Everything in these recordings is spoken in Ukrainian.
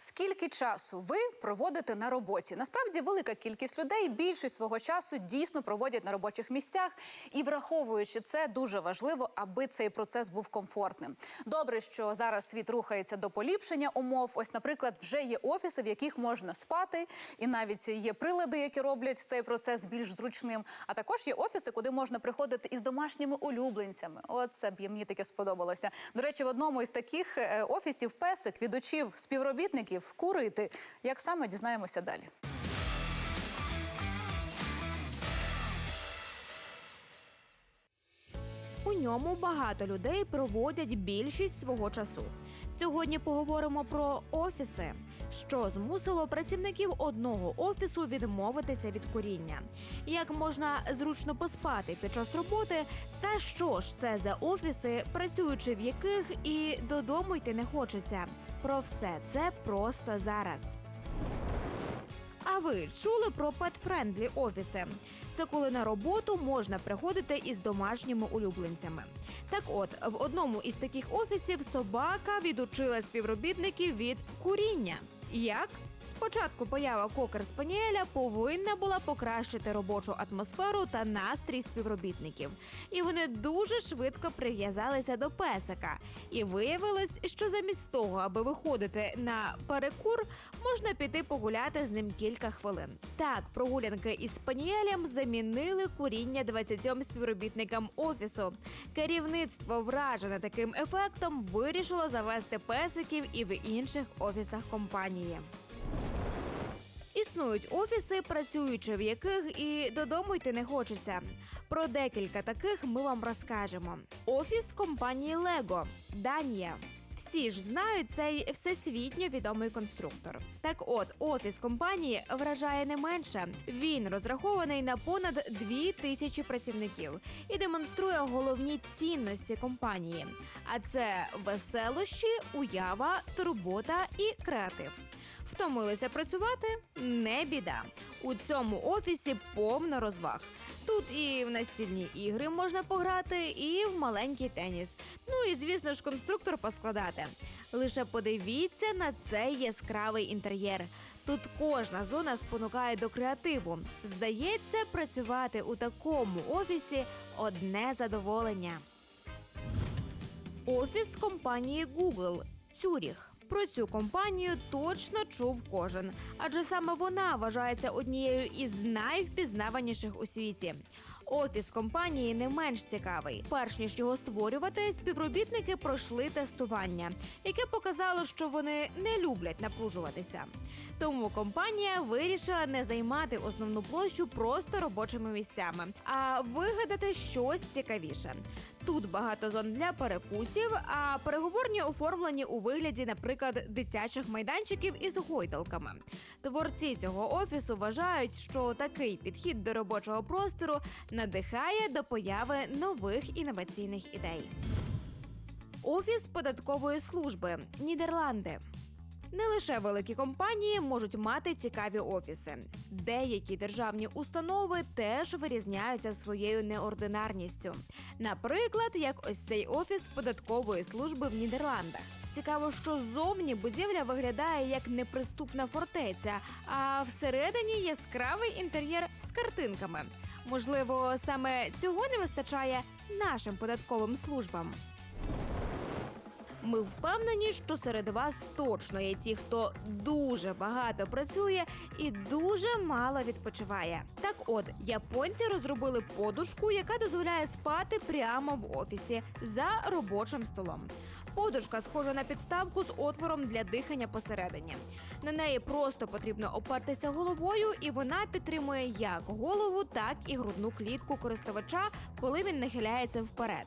Скільки часу ви проводите на роботі? Насправді велика кількість людей більшість свого часу дійсно проводять на робочих місцях, і враховуючи це, дуже важливо, аби цей процес був комфортним. Добре, що зараз світ рухається до поліпшення умов. Ось, наприклад, вже є офіси, в яких можна спати, і навіть є прилади, які роблять цей процес більш зручним. А також є офіси, куди можна приходити із домашніми улюбленцями. Оце б мені таке сподобалося. До речі, в одному із таких е, офісів песик відучив співробітників курити. Як саме дізнаємося далі? У ньому багато людей проводять більшість свого часу. Сьогодні поговоримо про офіси, що змусило працівників одного офісу відмовитися від куріння, як можна зручно поспати під час роботи, та що ж це за офіси, працюючи в яких і додому йти не хочеться. Про все це просто зараз. А ви чули про пет-френдлі офіси? Це коли на роботу можна приходити із домашніми улюбленцями. Так от, в одному із таких офісів собака відучила співробітників від куріння. Як? Спочатку поява кокер спаніеля повинна була покращити робочу атмосферу та настрій співробітників. І вони дуже швидко прив'язалися до песика. І виявилось, що замість того, аби виходити на перекур, можна піти погуляти з ним кілька хвилин. Так, прогулянки із спаніелем замінили куріння 20 співробітникам офісу. Керівництво, вражене таким ефектом, вирішило завести песиків і в інших офісах компанії. Існують офіси, працюючи в яких і додому йти не хочеться. Про декілька таких ми вам розкажемо. Офіс компанії Lego, Данія. Всі ж знають цей всесвітньо відомий конструктор. Так от, офіс компанії вражає не менше. Він розрахований на понад дві тисячі працівників і демонструє головні цінності компанії. А це веселощі, уява, турбота і креатив. Втомилися працювати? Не біда. У цьому офісі повно розваг. Тут і в настільні ігри можна пограти, і в маленький теніс. Ну і звісно ж, конструктор поскладати. Лише подивіться на цей яскравий інтер'єр. Тут кожна зона спонукає до креативу. Здається, працювати у такому офісі одне задоволення. Офіс компанії Google Цюріх. Про цю компанію точно чув кожен, адже саме вона вважається однією із найвпізнаваніших у світі. Офіс компанії не менш цікавий. Перш ніж його створювати, співробітники пройшли тестування, яке показало, що вони не люблять напружуватися. Тому компанія вирішила не займати основну площу просто робочими місцями, а вигадати щось цікавіше. Тут багато зон для перекусів, а переговорні оформлені у вигляді, наприклад, дитячих майданчиків із гойдалками. Творці цього офісу вважають, що такий підхід до робочого простору надихає до появи нових інноваційних ідей. Офіс податкової служби Нідерланди. Не лише великі компанії можуть мати цікаві офіси. Деякі державні установи теж вирізняються своєю неординарністю. Наприклад, як ось цей офіс податкової служби в Нідерландах. Цікаво, що ззовні будівля виглядає як неприступна фортеця, а всередині яскравий інтер'єр з картинками. Можливо, саме цього не вистачає нашим податковим службам. Ми впевнені, що серед вас точно є ті, хто дуже багато працює і дуже мало відпочиває. Так от, японці розробили подушку, яка дозволяє спати прямо в офісі за робочим столом. Подушка схожа на підставку з отвором для дихання посередині. На неї просто потрібно опертися головою, і вона підтримує як голову, так і грудну клітку користувача, коли він нахиляється вперед.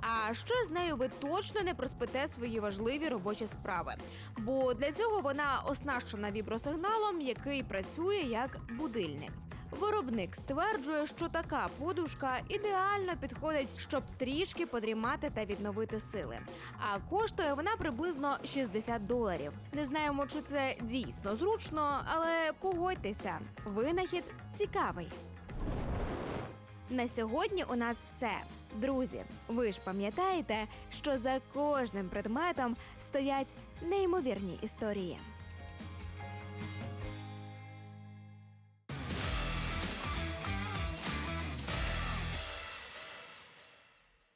А ще з нею ви точно не проспите свої важливі робочі справи, бо для цього вона оснащена вібросигналом, який працює як будильник. Виробник стверджує, що така подушка ідеально підходить, щоб трішки подрімати та відновити сили. А коштує вона приблизно 60 доларів. Не знаємо, чи це дійсно зручно, але погодьтеся, винахід цікавий. На сьогодні у нас все. Друзі, ви ж пам'ятаєте, що за кожним предметом стоять неймовірні історії.